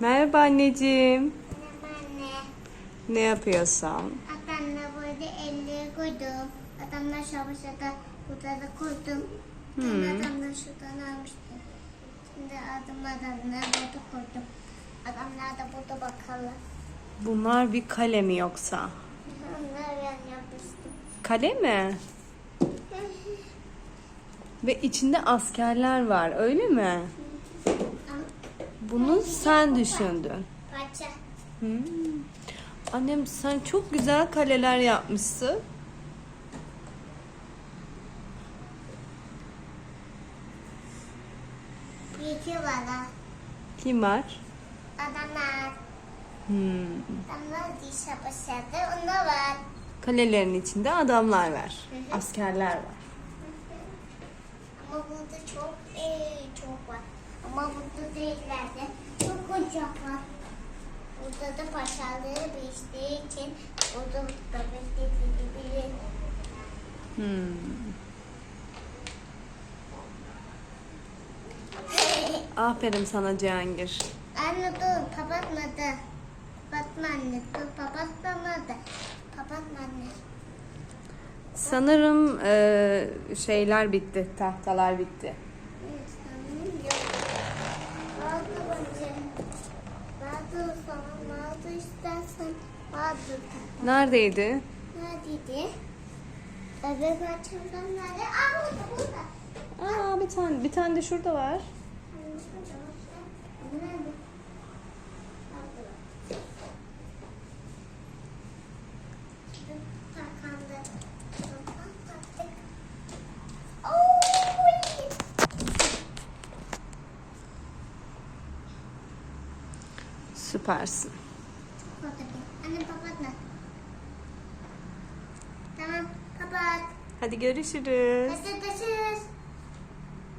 Merhaba anneciğim. Anne, Ne yapıyorsun? adamla böyle elleri koydum. Adamlar şabışada burada da koydum. Hmm. Ben adamlar şuradan almıştım. Şimdi adım adamlar burada koydum. Adamlar da burada bakalım. Bunlar bir kale mi yoksa? Onlar ben yapmıştım. Kale mi? Ve içinde askerler var öyle mi? Bunu sen düşündün. Parça. Hmm. Annem sen çok güzel kaleler yapmışsın. Var ha. Kim var? Adamlar. Hmm. Adamlar değil şabışada. Onlar var. Kalelerin içinde adamlar var. Askerler var. Ama burada çok iyi çok var. Ama burada da paşaları beştiği için burada da beklediği gibi Hmm. Aferin sana Cihangir. Anne dur kapatmadı. Kapatma anne dur kapatmadı. Kapatma anne. Sanırım eee, şeyler bitti, tahtalar bitti. Evet. Vardı bence. Vardı sana vardı istersen vardı. Neredeydi? Neredeydi? Bebek açımdan nerede? Aa burada burada. Aa bir tane, bir tane de şurada var. Süpersin. Anne kapatma. Tamam kapat. Hadi görüşürüz. Hadi görüşürüz.